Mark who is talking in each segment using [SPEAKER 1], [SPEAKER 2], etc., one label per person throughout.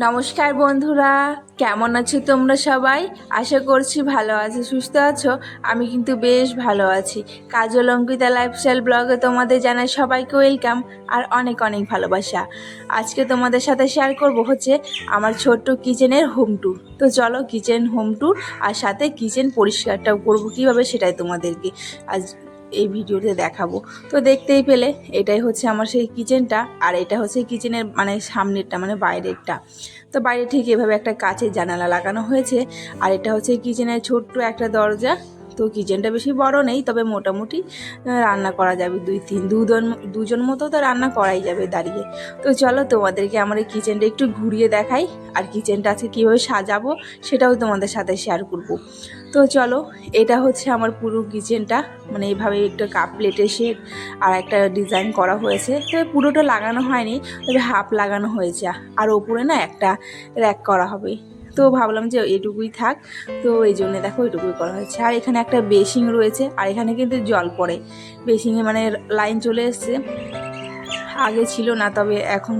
[SPEAKER 1] নমস্কার বন্ধুরা, কেমন আছো তোমরা সবাই? আশা করছি ভালো আছো, সুস্থ আছো। আমি কিন্তু বেশ ভালো আছি। কাজল অঙ্কিতা লাইফস্টাইল ব্লগে তোমাদের জানাই সবাইকে ওয়েলকাম আর অনেক অনেক ভালোবাসা। আজকে তোমাদের সাথে শেয়ার করব হচ্ছে আমার ছোট্ট কিচেনের হোম ট্যুর তো চলো কিচেন হোম ট্যুর আর সাথে কিচেন পরিষ্কারটাও করব কীভাবে সেটাই তোমাদেরকে। আজ এই ভিডিওতে দেখাবো। তো দেখতেই পেলে, এটাই হচ্ছে আমার সেই কিচেনটা, আর এটা হচ্ছে কিচেনের মানে সামনেরটা মানে বাইরেরটা। তো বাইরে ঠিক এভাবে একটা কাচের জানালা লাগানো হয়েছে, আর এটা হচ্ছে কিচেনের ছোট্ট একটা দরজা। তো কিচেনটা বেশি বড় নেই, তবে মোটামুটি রান্না করা যাবে। দুই তিন, দুজন দুজন মতো তো রান্না করাই যাবে দাঁড়িয়ে। তো চলো তোমাদেরকে আমার এই কিচেনটা একটু ঘুরিয়ে দেখাই, আর কিচেনটা আজকে কীভাবে সাজাবো সেটাও তোমাদের সাথে শেয়ার করব। তো চলো, এটা হচ্ছে আমার পুরো কিচেনটা মানে এইভাবে একটা কাপ প্লেটের শেড আর একটা ডিজাইন করা হয়েছে। তবে পুরোটা লাগানো হয়নি, তবে হাফ লাগানো হয়েছে, আর ওপরে না একটা র্যাক করা হবে। তো ভাবলাম যে এটুকুই থাক। তো এই জন্য দেখো এটুকুই করা হয়েছে। আর এখানে একটা বেসিং রয়েছে, আর এখানে কিন্তু জল পড়ে। বেসিংয়ে মানে লাইন চলে এসছে। আগে ছিল না, তবে এখন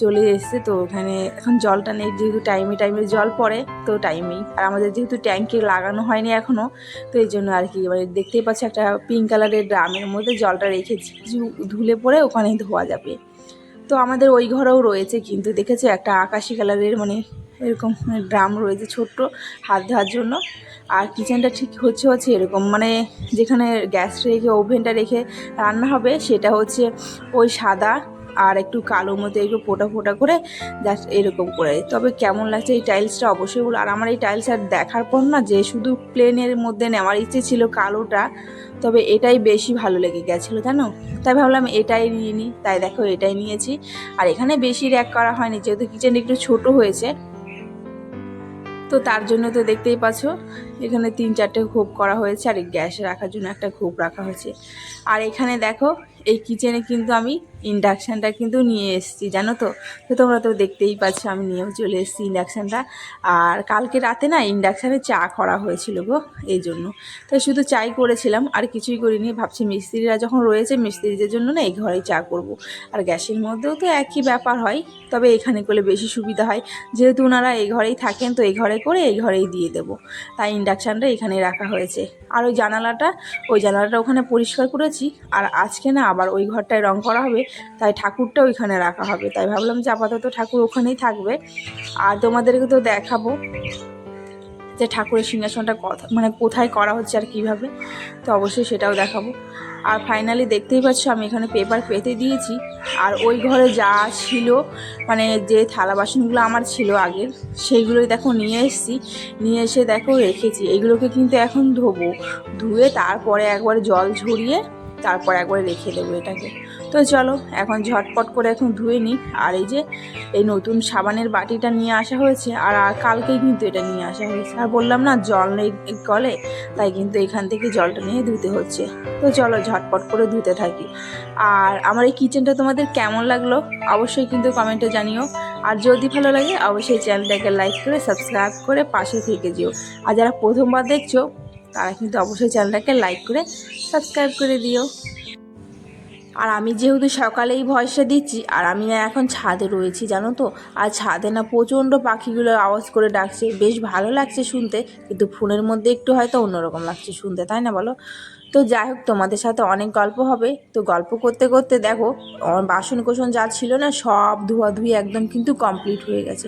[SPEAKER 1] চলে এসছে। তো ওখানে এখন জলটা নেই, যেহেতু টাইমে টাইমে জল পড়ে, তো টাইমেই আর আমাদের যেহেতু ট্যাঙ্কে লাগানো হয়নি এখনও তো এই জন্য আর কি মানে দেখতেই পাচ্ছি একটা পিঙ্ক কালারের ড্রামের মধ্যে জলটা রেখেছি। ধুলে পরে ওখানেই ধোয়া যাবে। তো আমাদের ওই ঘরেও রয়েছে কিন্তু, দেখেছ? একটা আকাশি কালারের মানে এরকম ড্রাম রয়েছে ছোট্ট হাত ধোয়ার জন্য। আর কিচেনটা ঠিক হচ্ছে হচ্ছে এরকম। মানে যেখানে গ্যাস রেখে, ওভেনটা রেখে রান্না হবে সেটা হচ্ছে ওই সাদা আর একটু কালো মতো একটু ফোটা ফোটা করে জাস্ট এরকম করে। তবে কেমন লাগছে এই টাইলসটা অবশ্যই বলো আর আমার এই টাইলস আর দেখার পর না যে শুধু প্লেনের মধ্যে নেওয়ার ইচ্ছে ছিল কালোটা, তবে এটাই বেশি ভালো লেগে গেছিল, জানো? তাই ভাবলাম এটাই নিয়ে নিই তাই দেখো এটাই নিয়েছি। আর এখানে বেশি র্যাক করা হয়নি, যেহেতু কিচেন একটু ছোট হয়েছে। তো তার জন্য তো দেখতেই পাচ্ছ। এখানে তিন চারটে খোপ করা হয়েছে আর গ্যাস রাখার জন্য একটা খোপ রাখা হয়েছে। আর এখানে দেখো, এই কিচেনে কিন্তু আমি ইন্ডাকশানটা কিন্তু নিয়ে এসেছি, জানো তো? তো তোমরা তো দেখতেই পাচ্ছ, আমি নিয়েও চলে এসেছি ইন্ডাকশানটা আর কালকে রাতে না ইন্ডাকশানে চা করা হয়েছিল গো, এই জন্য। তো শুধু চাই করেছিলাম, আর কিছুই করিনি। ভাবছি মিস্ত্রিরা যখন রয়েছে, মিস্ত্রিদের জন্য না এই ঘরেই চা করব। আর গ্যাসের মধ্যেও তো একই ব্যাপার হয়, তবে এখানে করলে বেশি সুবিধা হয়। যেহেতু ওনারা এই ঘরেই থাকেন, তো এই ঘরে করে এই ঘরেই দিয়ে দেবো। তাই ইন্ডাকশানটা এখানে রাখা হয়েছে। আর ওই জানালাটা ওই জানালাটা ওখানে পরিষ্কার করেছি। আর আজকে না আবার ওই ঘরটায় রং করা হবে, তাই ঠাকুরটা ওইখানে রাখা হবে। তাই ভাবলাম যে আপাতত ঠাকুর ওখানেই থাকবে। আর তোমাদেরকে তো দেখাবো। যে ঠাকুরের সিংহাসনটা কথা মানে কোথায় করা হচ্ছে আর কীভাবে, তো অবশ্যই সেটাও দেখাবো। আর ফাইনালি দেখতেই পাচ্ছ আমি এখানে পেপার পেতে দিয়েছি। আর ওই ঘরে যা ছিল মানে যে থালা বাসনগুলো আমার ছিল আগের, সেইগুলোই দেখো নিয়ে এসেছি। নিয়ে এসে দেখো রেখেছি। এগুলোকে কিন্তু এখন ধোবো। ধুয়ে তারপরে একবার জল ঝরিয়ে তারপর একবার রেখে দেবো এটাকে। তো চলো, এখন ঝটপট করে এখন ধুয়ে নিই। আর এই যে, এই নতুন সাবানের বাটিটা নিয়ে আসা হয়েছে, আর কালকেই কিন্তু এটা নিয়ে আসা হয়েছে। আর বললাম না, জল নেই কলে, তাই কিন্তু এখান থেকে জলটা নিয়ে ধুতে হচ্ছে। তো চলো, ঝটপট করে ধুতে থাকি। আর আমার এই কিচেনটা তোমাদের কেমন লাগল, অবশ্যই কিন্তু কমেন্টে জানিও। আর যদি ভালো লাগে, অবশ্যই চ্যানেলটাকে লাইক করে, সাবস্ক্রাইব করে পাশে থেকে যেও। আর যারা প্রথমবার দেখছ, তারা কিন্তু অবশ্যই চ্যানেলটাকে লাইক করে, সাবস্ক্রাইব করে দিও। আর আমি যেহেতু সকালেই ভয়েসটা দিচ্ছি, আর আমি না এখন ছাদে রয়েছি, জানো তো? আর ছাদে না প্রচণ্ড পাখিগুলো আওয়াজ করে ডাকছে। বেশ ভালো লাগছে শুনতে, কিন্তু ফোনের মধ্যে একটু হয়তো অন্যরকম লাগছে শুনতে, তাই না বলো? তো যাই হোক, তোমাদের সাথে অনেক গল্প হবে। তো গল্প করতে করতে দেখো বাসন কোসন যা ছিল না, সব ধোয়াধুয়ি একদম কিন্তু কমপ্লিট হয়ে গেছে।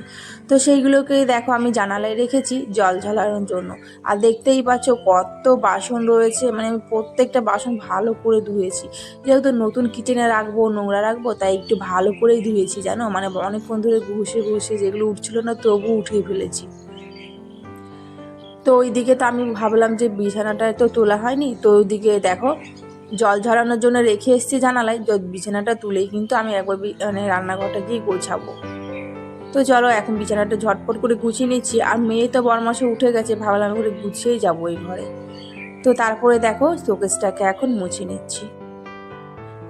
[SPEAKER 1] তো সেইগুলোকেই দেখো আমি জানালায় রেখেছি জল ঝালানোর জন্য। আর দেখতেই পাচ্ছ কত বাসন রয়েছে মানে আমি প্রত্যেকটা বাসন ভালো করে ধুয়েছি। যেহেতু নতুন কিচেনে রাখব, নোংরা রাখব, তাই একটু ভালো করেই ধুয়েছি, জানো? মানে অনেকক্ষণ ধরে ঘুষে ঘুষে যেগুলো উঠছিল না তবু উঠিয়ে ফেলেছি। তো ওইদিকে তো আমি ভাবলাম যে বিছানাটা তো তোলা হয়নি, তো ওইদিকে দেখো জল ঝরানোর জন্য রেখে এসেছি জানালায় বিছানাটা তুলেই কিন্তু আমি একবার মানে রান্নাঘরটা গিয়ে গোছাবো। তো চলো এখন বিছানাটা ঝটপট করে গুছিয়ে নিচ্ছি, আর মেয়ে তো বরমাসে উঠে গেছে, ভাবলাম করে গুছিয়েই যাব এই ঘরে। তো তারপরে দেখো শোকেসটাকে এখন মুছে নিচ্ছি।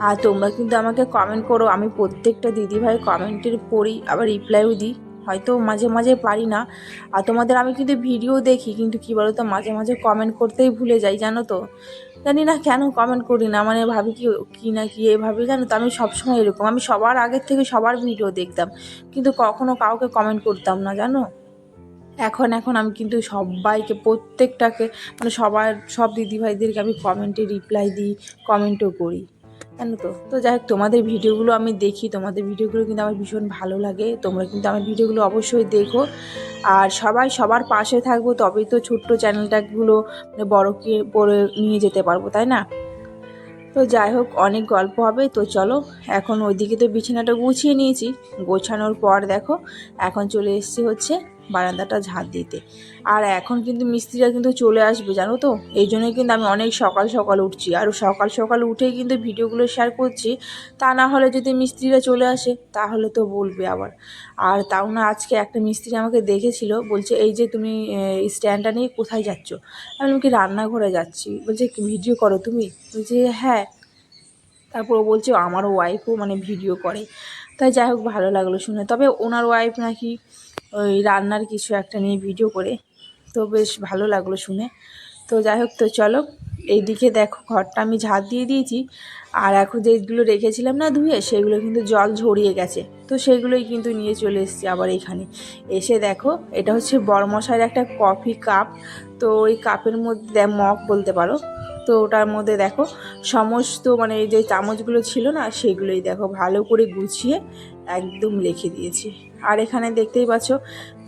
[SPEAKER 1] আর তোমরা কিন্তু আমাকে কমেন্ট করো, আমি প্রত্যেকটা দিদিভাই কমেন্টের পড়ি আবার রিপ্লাইও দিই। হয়তো মাঝে মাঝে পারি না। আর তোমাদের আমি কিন্তু ভিডিও দেখি, কিন্তু কী বলো তো মাঝে মাঝে কমেন্ট করতেই ভুলে যাই, জানো তো? জানি না কেন কমেন্ট করি না মানে ভাবি কি, কী না কি এভাবে, জানো তো? আমি সবসময় এরকম, আমি সবার আগের থেকে সবার ভিডিও দেখতাম, কিন্তু কখনো কাউকে কমেন্ট করতাম না, জানো? এখন এখন আমি কিন্তু সবাইকে, প্রত্যেকটাকে মানে সবার, সব দিদিভাইদেরকে আমি কমেন্টে রিপ্লাই দিই কমেন্টও করি। জানো তো? তো যাই হোক তোমাদের ভিডিওগুলো আমি দেখি, তোমাদের ভিডিওগুলো কিন্তু আমার ভীষণ ভালো লাগে, তোমরা কিন্তু আমার ভিডিওগুলো অবশ্যই দেখো। আর সবাই সবার পাশে থাকব, তবেই তো ছোট্ট চ্যানেলটাগুলো মানে বড়কে পরে নিয়ে যেতে পারব, তাই না? তো যাই হোক অনেক গল্প হবে, তো চলো, এখন ওইদিকে তো বিছানাটা গুছিয়ে নিয়েছি, গোছানোর পর দেখো, এখন চলে এসেছি হচ্ছে বারান্দাটা ঝাঁট দিতে। আর এখন কিন্তু মিস্ত্রিরা কিন্তু চলে আসবে, জানো তো? এই জন্যই কিন্তু আমি অনেক সকাল সকাল উঠছি। আর সকাল সকাল উঠেই কিন্তু ভিডিওগুলো শেয়ার করছি। তা না হলে যদি মিস্ত্রিরা চলে আসে, তাহলে তো বলবে আবার। আর তাও না, আজকে একটা মিস্ত্রি আমাকে দেখেছিল, বলছে, এই যে তুমি স্ট্যান্ডটা নিয়ে কোথায় যাচ্ছ? আমি কি রান্নাঘরে যাচ্ছি? বলছে ভিডিও করো তুমি? বলছে হ্যাঁ। তারপর বলছে, আমারও ওয়াইফও মানে ভিডিও করে। তাই যাই হোক, ভালো লাগল শুনে। তবে ওনার ওয়াইফ নাকি ওই রান্নার কিছু একটা নিয়ে ভিডিও করে, তো বেশ ভালো লাগল শুনে। তো যাই হোক তো চলো, এইদিকে দেখো, ঘরটা আমি ঝাঁট দিয়ে দিয়েছি। আর এখন যেগুলো রেখেছিলাম না ধুয়ে, সেগুলো কিন্তু জল ঝরিয়ে গেছে। তো সেগুলোই কিন্তু নিয়ে চলে এসেছি আবার এইখানে এসে দেখো, এটা হচ্ছে বড়মশাইয়ের একটা কফি কাপ। তো ওই কাপের মধ্যে মগ বলতে পারো। তো ওটার মধ্যে দেখো, সমস্ত মানে যে চামচগুলো ছিল না, সেগুলোই দেখো, ভালো করে গুছিয়ে একদম রেখে দিয়েছি। আর এখানে দেখতেই পাচ্ছ,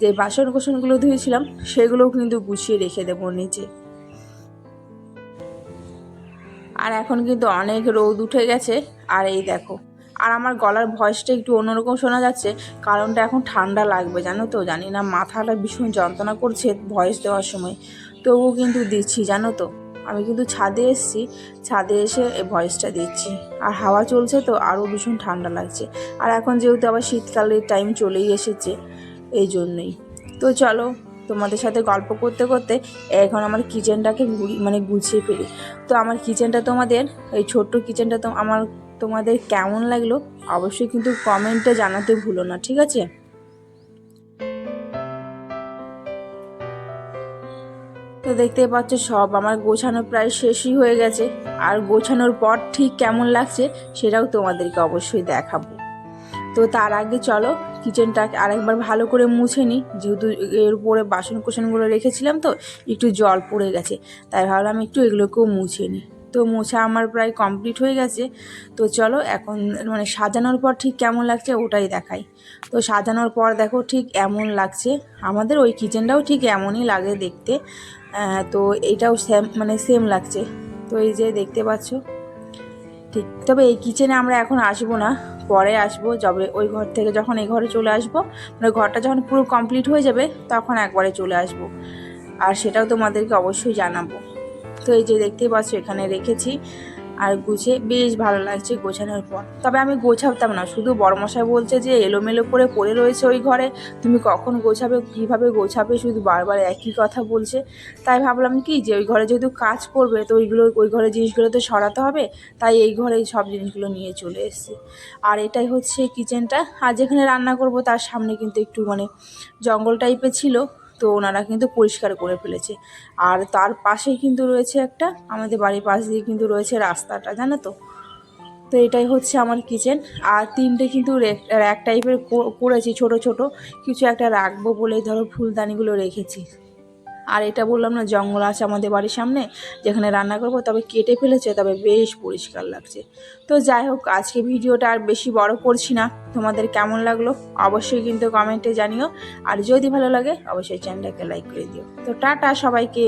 [SPEAKER 1] যে বাসন কোসনগুলো ধুয়েছিলাম, সেগুলোও কিন্তু গুছিয়ে রেখে দেবো নিচে। আর এখন কিন্তু অনেক রোদ উঠে গেছে। আর এই দেখো, আর আমার গলার ভয়েসটা একটু অন্যরকম শোনা যাচ্ছে, কারণটা এখন ঠান্ডা লাগবে, জানো তো? জানি না, মাথাটা ভীষণ যন্ত্রণা করছে ভয়েস দেওয়ার সময়। তবুও কিন্তু দিচ্ছি, জানো তো? আমি কিন্তু ছাদে এসেছি, ছাদে এসে এই ভয়েসটা দিচ্ছি। আর হাওয়া চলছে তো, আরও ভীষণ ঠান্ডা লাগছে। আর এখন যেহেতু আবার শীতকালের টাইম চলেই এসেছে, এই জন্যই। তো চলো তোমাদের সাথে গল্প করতে করতে এখন আমার কিচেনটাকে মানে গুছিয়ে ফেলি। তো আমার কিচেনটা তোমাদের, এই ছোট্ট কিচেনটা তো আমার, তোমাদের কেমন লাগল অবশ্যই কিন্তু কমেন্টে জানাতে ভুলো না, ঠিক আছে? তো দেখতে পাচ্ছ সব আমার গোছানো প্রায় শেষই হয়ে গেছে। আর গোছানোর পর ঠিক কেমন লাগছে সেটাও তোমাদেরকে অবশ্যই দেখাবো। তো তার আগে চলো কিচেনটাকে আরেকবার ভালো করে মুছে নিই। যেহেতু এর উপরে বাসন কোসনগুলো রেখেছিলাম তো, একটু জল পড়ে গেছে। তাই ভাবলাম একটু এগুলোকেও মুছে নিই। তো মোছা আমার প্রায় কমপ্লিট হয়ে গেছে। তো চলো এখন মানে সাজানোর পর ঠিক কেমন লাগছে ওটাই দেখাই। তো সাজানোর পর দেখো ঠিক এমন লাগছে। আমাদের ওই কিচেনটাও ঠিক এমনই লাগে দেখতে। তো এটাও সেম মানে সেম লাগছে। তো এই যে দেখতে পাচ্ছ। ঠিক, তবে এই কিচেনে আমরা এখন আসব না। পরে আসব, যবে ওই ঘর থেকে যখন এই ঘরে চলে আসব মানে ঘরটা যখন পুরো কমপ্লিট হয়ে যাবে, তখন একবারে চলে আসব। আর সেটাও তোমাদেরকে অবশ্যই জানাব। তো এই যে দেখতেই পাচ্ছ, এখানে রেখেছি। আর গুছে বেশ ভালো লাগছে গোছানোর পর। তবে আমি গোছাতাম না, শুধু বড়মশাই বলছে যে এলোমেলো করে পড়ে রয়েছে ওই ঘরে, তুমি কখন গোছাবে, কীভাবে গোছাবে, শুধু বারবার একই কথা বলছে। তাই ভাবলাম কি যে ওই ঘরে যেহেতু কাজ করবে, তো ওইগুলো, ওই ঘরে জিনিসগুলো তো সরাতে হবে, তাই এই ঘরেই সব জিনিসগুলো নিয়ে চলে এসেছি। আর এটাই হচ্ছে কিচেনটা আর যেখানে রান্না করব তার সামনে কিন্তু একটু মানে জঙ্গল টাইপের ছিল তো ওনারা কিন্তু পরিষ্কার করে ফেলেছে। আর তার পাশেই কিন্তু রয়েছে একটা, আমাদের বাড়ির পাশ দিয়ে কিন্তু রয়েছে রাস্তাটা, জানো তো? তো এটাই হচ্ছে আমার কিচেন। আর তিনটে কিন্তু র্যাক টাইপের করেছি ছোট ছোট। কিছু একটা রাখব বলে ধরো ফুলদানিগুলো রেখেছি। আর এটা বললাম না, জঙ্গল আছে আমাদের বাড়ির সামনে, যেখানে রান্না করব, তবে কেটে ফেলেছে, তবে বেশ পরিষ্কার লাগছে। তো যাই হোক, আজকে ভিডিওটা আর বেশি বড় করছি না, তোমাদের কেমন লাগল অবশ্যই কিন্তু কমেন্টে জানিও, আর যদি ভালো লাগে, অবশ্যই চ্যানেলটাকে লাইক করে দিও। তো টাটা সবাইকে।